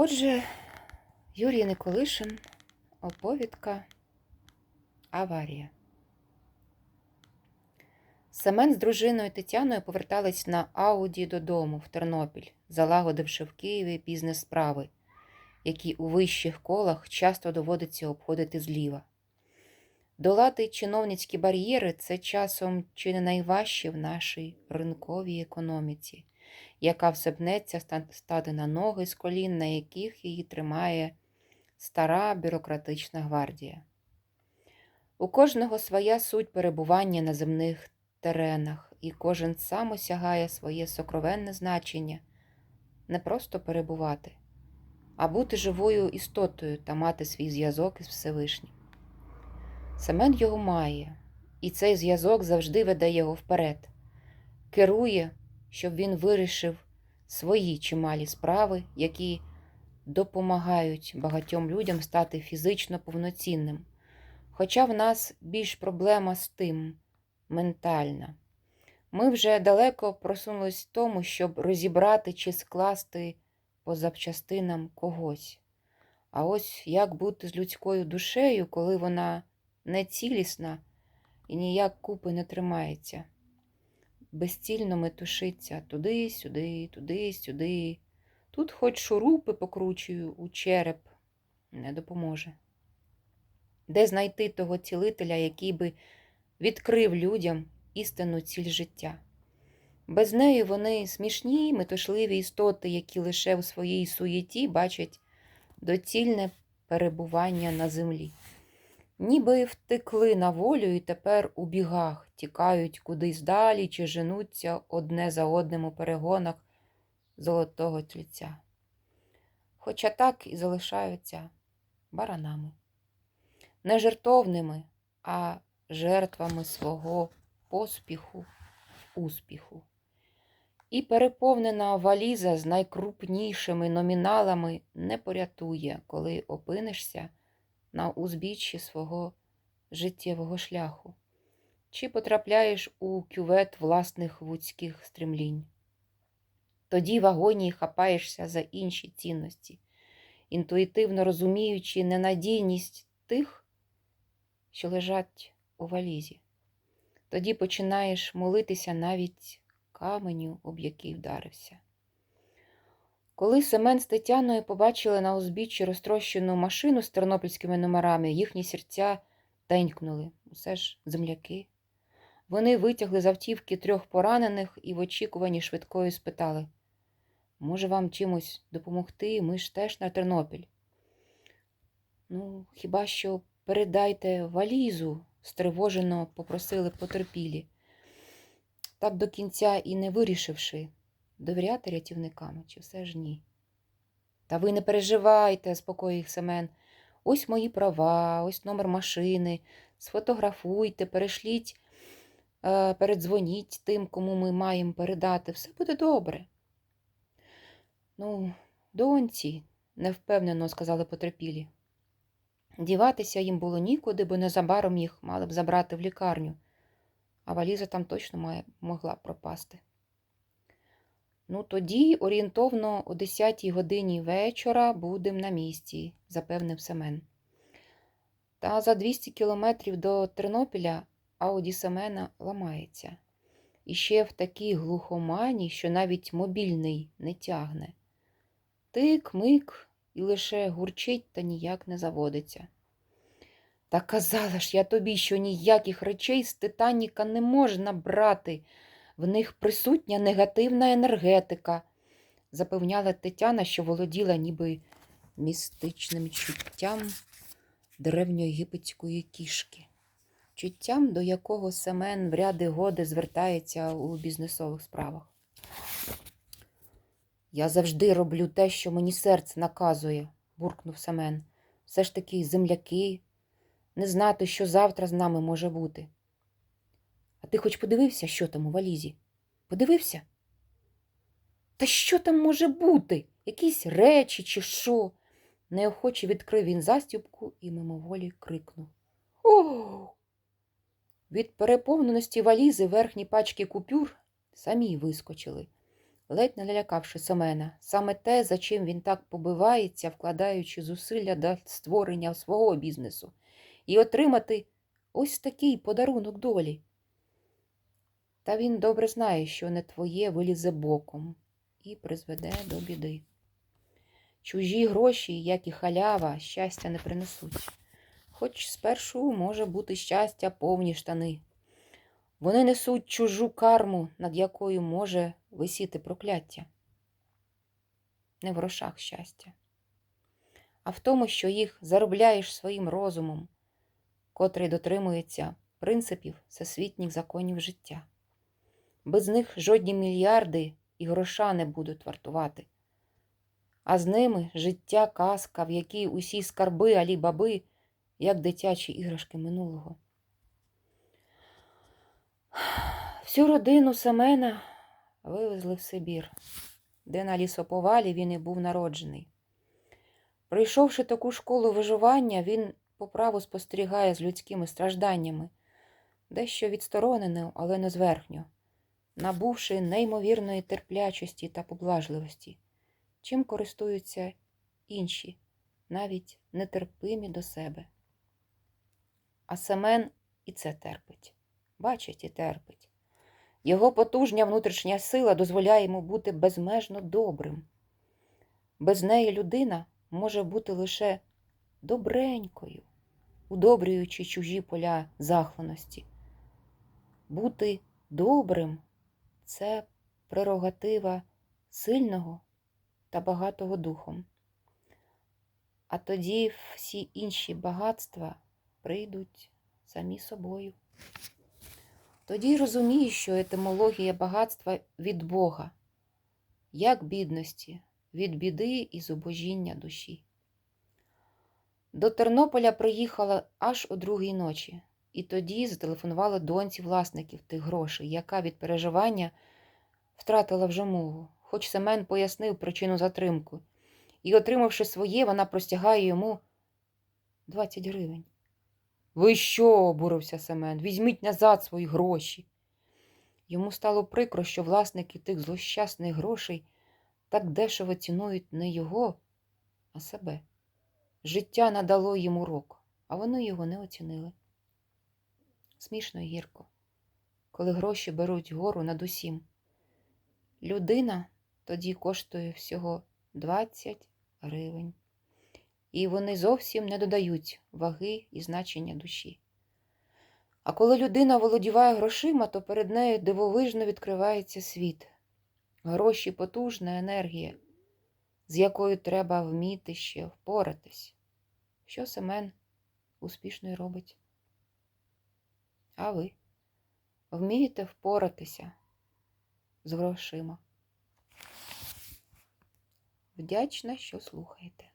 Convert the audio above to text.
Отже, Юрій Николишин, оповідка Аварія. Семен з дружиною Тетяною повертались на Ауді додому в Тернопіль, залагодивши в Києві бізнес-справи, які у вищих колах часто доводиться обходити зліва. Долати чиновницькі бар'єри це часом чи не найважче в нашій ринковій економіці, яка всепнеться стати на ноги з колін, на яких її тримає стара бюрократична гвардія. У кожного своя суть перебування на земних теренах, і кожен сам осягає своє сокровенне значення не просто перебувати, а бути живою істотою та мати свій зв'язок із Всевишнім. Семен його має, і цей зв'язок завжди веде його вперед, керує, щоб він вирішив свої чималі справи, які допомагають багатьом людям стати фізично повноцінним. Хоча в нас більш проблема з тим ментальна. Ми вже далеко просунулись в тому, щоб розібрати чи скласти по запчастинам когось. А ось як бути з людською душею, коли вона не цілісна і ніяк купи не тримається. Безцільно метушиться туди, сюди, туди, сюди. Тут хоч шурупи покручую у череп, не допоможе. Де знайти того цілителя, який би відкрив людям істинну ціль життя? Без неї вони смішні, метушливі істоти, які лише у своїй суєті бачать доцільне перебування на землі. Ніби втекли на волю і тепер у бігах, тікають кудись далі чи женуться одне за одним у перегонах золотого тільця. Хоча так і залишаються баранами. Не жертовними, а жертвами свого поспіху, успіху. І переповнена валіза з найкрупнішими номіналами не порятує, коли опинишся на узбіччі свого життєвого шляху, чи потрапляєш у кювет власних вудських стремлінь. Тоді в агонії хапаєшся за інші цінності, інтуїтивно розуміючи ненадійність тих, що лежать у валізі. Тоді починаєш молитися навіть каменю, об який вдарився. Коли Семен з Тетяною побачили на узбіччі розтрощену машину з тернопільськими номерами, їхні серця тенькнули. Усе ж земляки. Вони витягли з автівки трьох поранених і в очікуванні швидкої спитали може, вам чимось допомогти? Ми ж теж на Тернопіль. Ну, хіба що передайте валізу, стривожено попросили потерпілі. Так до кінця і не вирішивши, довіряти рятівникам чи все ж ні. Та ви не переживайте, спокоїв Семен. Ось мої права, ось номер машини. Сфотографуйте, перешліть, е, передзвоніть тим, кому ми маємо передати. Все буде добре. Ну, доньці, невпевнено сказали потерпілі. Діватися їм було нікуди, бо незабаром їх мали б забрати в лікарню, а валіза там точно має, могла пропасти. Ну, тоді орієнтовно о 10 годині вечора будемо на місці, запевнив Семен. Та за 200 кілометрів до Тернопіля Ауді Семена ламається. І ще в такій глухомані, що навіть мобільний не тягне. Тик-мик і лише гурчить та ніяк не заводиться. Та казала ж я тобі, що ніяких речей з Титаніка не можна брати. В них присутня негативна енергетика, запевняла Тетяна, що володіла ніби містичним чуттям древньоєгипетської кішки, чуттям, до якого Семен в ряди годи звертається у бізнесових справах. Я завжди роблю те, що мені серце наказує, буркнув Семен. Все ж таки земляки, не знати, що завтра з нами може бути. А ти хоч подивився, що там у валізі? Подивився? Та що там може бути? Якісь речі чи що? Неохоче відкрив він застібку і мимоволі крикнув. О! Від переповненості валізи верхні пачки купюр самі вискочили. ледь не налякавши Семена, саме те, за чим він так побивається, вкладаючи зусилля для створення свого бізнесу, і отримати ось такий подарунок долі. Та він добре знає, що не твоє вилізе боком і призведе до біди. Чужі гроші, як і халява, щастя не принесуть. Хоч спершу може бути щастя повні штани. Вони несуть чужу карму, над якою може висіти прокляття. Не в грошах щастя, а в тому, що їх заробляєш своїм розумом, котрий дотримується принципів всесвітніх законів життя. Без них жодні мільярди і гроша не будуть вартувати. А з ними життя казка, в якій усі скарби алі-баби, як дитячі іграшки минулого. Всю родину Семена вивезли в Сибір, де на лісоповалі він і був народжений. Пройшовши таку школу виживання, він по праву спостерігає з людськими стражданнями, дещо відсторонено, але не зверхньо, набувши неймовірної терплячості та поблажливості, чим користуються інші, навіть нетерпимі до себе. А Семен і це терпить, бачить і терпить. Його потужня внутрішня сила дозволяє йому бути безмежно добрим. Без неї людина може бути лише добренькою, удобрюючи чужі поля захланості. Бути добрим це прерогатива сильного та багатого духом. А тоді всі інші багатства прийдуть самі собою. Тоді розумієш, що етимологія багатства від Бога, як бідності, від біди і зубожіння душі. До Тернополя приїхала аж о другій ночі, і тоді зателефонувала доньці власників тих грошей, яка від переживання втратила вже мову, хоч Семен пояснив причину затримку, і, отримавши своє, вона простягає йому 20 гривень. Ви що? обурився Семен. Візьміть назад свої гроші. Йому стало прикро, що власники тих злощасних грошей так дешево цінують не його, а себе. Життя надало їм урок, а вони його не оцінили. Смішно і гірко, коли гроші беруть гору над усім. Людина тоді коштує всього 20 гривень і вони зовсім не додають ваги і значення душі. А коли людина володіває грошима, то перед нею дивовижно відкривається світ, гроші потужна енергія, з якою треба вміти ще впоратись. Що Семен успішно й робить? А ви вмієте впоратися з грошима? Вдячна, що слухаєте.